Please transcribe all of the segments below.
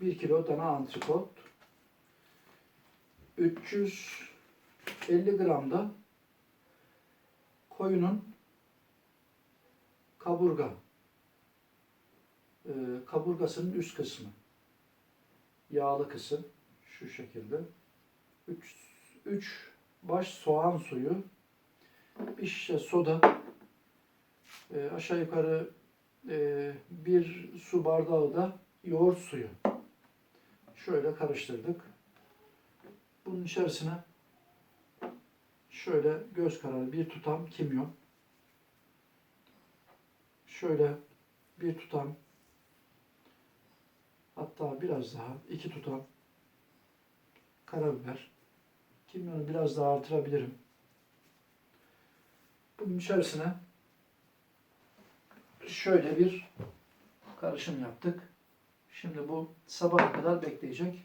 1 kilo dana antrikot, 350 gram da koyunun kaburga, e, kaburgasının üst kısmı, yağlı kısım şu şekilde. 3 3 baş soğan suyu, bir şişe soda, e, aşağı yukarı e, bir su bardağı da yoğurt suyu. Şöyle karıştırdık. Bunun içerisine şöyle göz kararı bir tutam kimyon, şöyle bir tutam hatta biraz daha iki tutam karabiber. Kimyonu biraz daha artırabilirim. Bunun içerisine şöyle bir karışım yaptık. Şimdi bu sabaha kadar bekleyecek.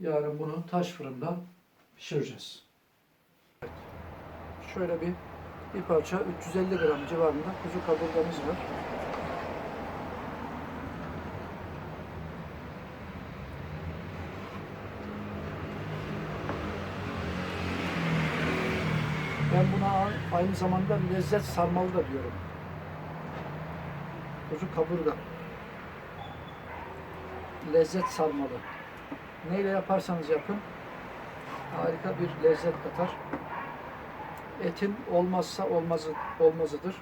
Yarın bunu taş fırında pişireceğiz. Evet. Şöyle bir bir parça 350 gram civarında kuzu kaburgamız var. Ben buna aynı zamanda lezzet sarmalı da diyorum. Kuzu kaburga. Lezzet sarmalı. Neyle yaparsanız yapın harika bir lezzet katar. Etin olmazsa olmazı olmazıdır.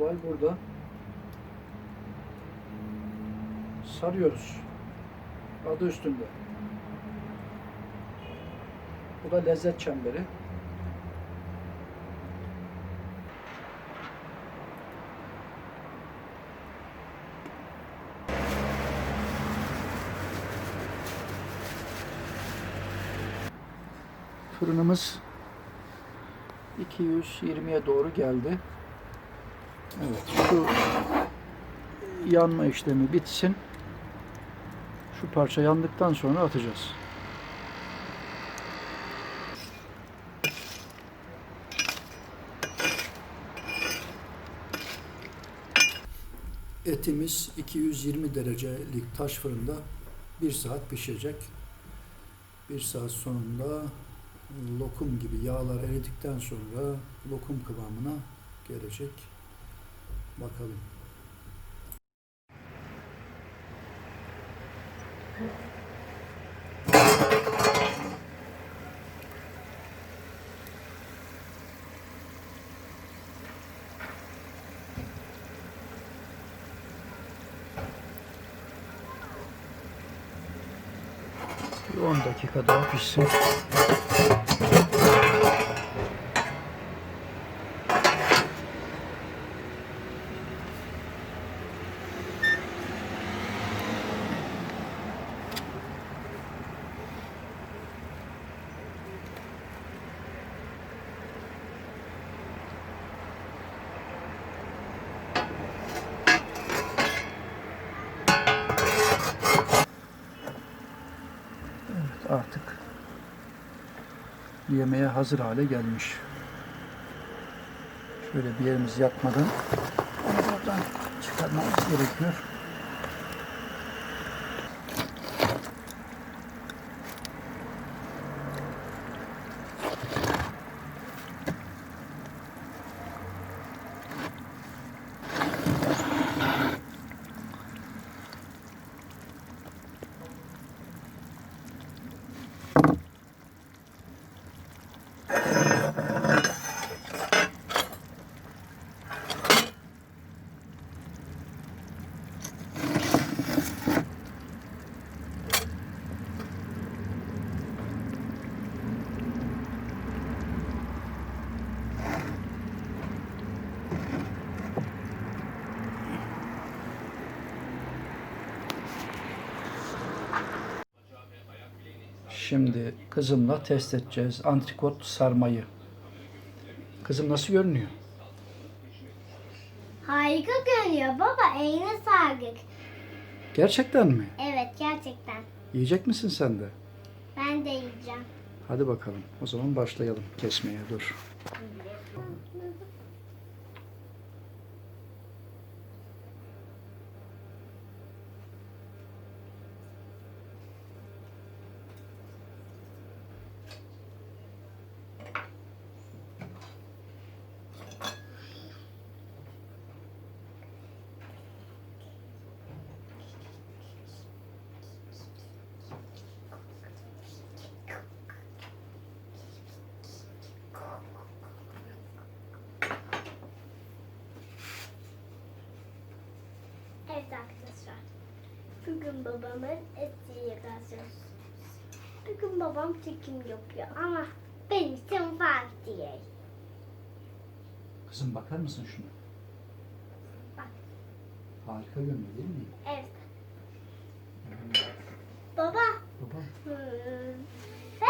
Olay burada. Sarıyoruz. Adı üstünde. Bu da lezzet çemberi. Fırınımız 220'ye doğru geldi. Evet, şu yanma işlemi bitsin. Şu parça yandıktan sonra atacağız. Etimiz 220 derecelik taş fırında 1 saat pişecek. 1 saat sonunda lokum gibi yağlar eridikten sonra lokum kıvamına gelecek. Bakalım. Bir 10 dakika daha pişsin. Evet artık yemeğe hazır hale gelmiş. Şöyle bir yerimiz yakmadan buradan çıkarmamız gerekiyor. Şimdi kızımla test edeceğiz antrikot sarmayı. Kızım nasıl görünüyor? Harika görünüyor baba. Eline sağlık. Gerçekten mi? Evet gerçekten. Yiyecek misin sen de? Ben de yiyeceğim. Hadi bakalım. O zaman başlayalım kesmeye. Dur. Evet arkadaşlar. Bugün babamın etiği yazıyoruz. Bugün babam çekim yapıyor ama benim için farklı değil. Kızım bakar mısın şuna? Bak. Harika görünüyor değil mi? Evet. Baba. Baba. hmm, Ve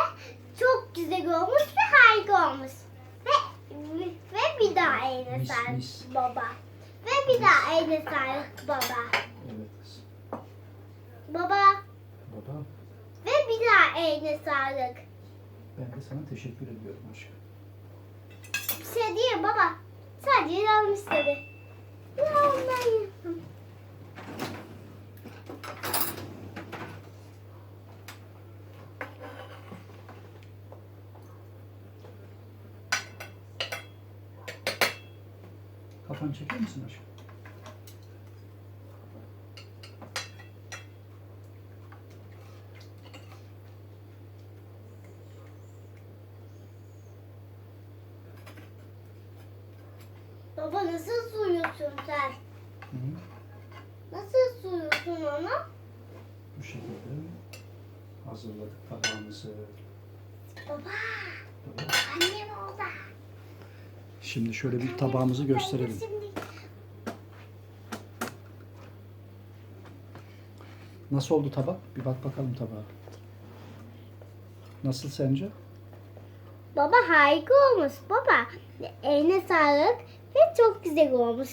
çok güzel olmuş ve harika olmuş. Ve, ve bir daha eline Mis, sağlık mis. baba. Ve bir daha eline sağlık baba. Baba. Baba Ve bir daha eline sağlık. ben de sana teşekkür ediyorum aşkım. Bir şey değil baba. Sadece canım istedi. Yanmayın. Kafanı çeker misin aşkım? Baba nasıl suyuyorsun sen? Hı -hı. Nasıl suyuyorsun onu? Bu şekilde hazırladık tabağımızı. Baba. Baba. Annem oldu. Şimdi şöyle bir tabağımızı gösterelim. Nasıl oldu tabak? Bir bak bakalım tabağa. Nasıl sence? Baba harika olmuş baba. Eline sağlık ve çok güzel olmuş.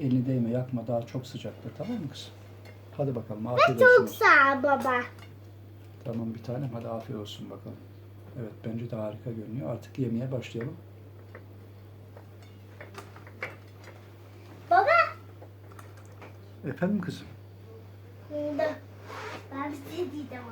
Elini değme yakma daha çok sıcaktır tamam mı kızım? Hadi bakalım Ve afiyet çok olsun. sağ ol baba. Tamam bir tanem hadi afiyet olsun bakalım. Evet bence de harika görünüyor. Artık yemeye başlayalım. Baba. Efendim kızım? Ben bir şey diyeceğim.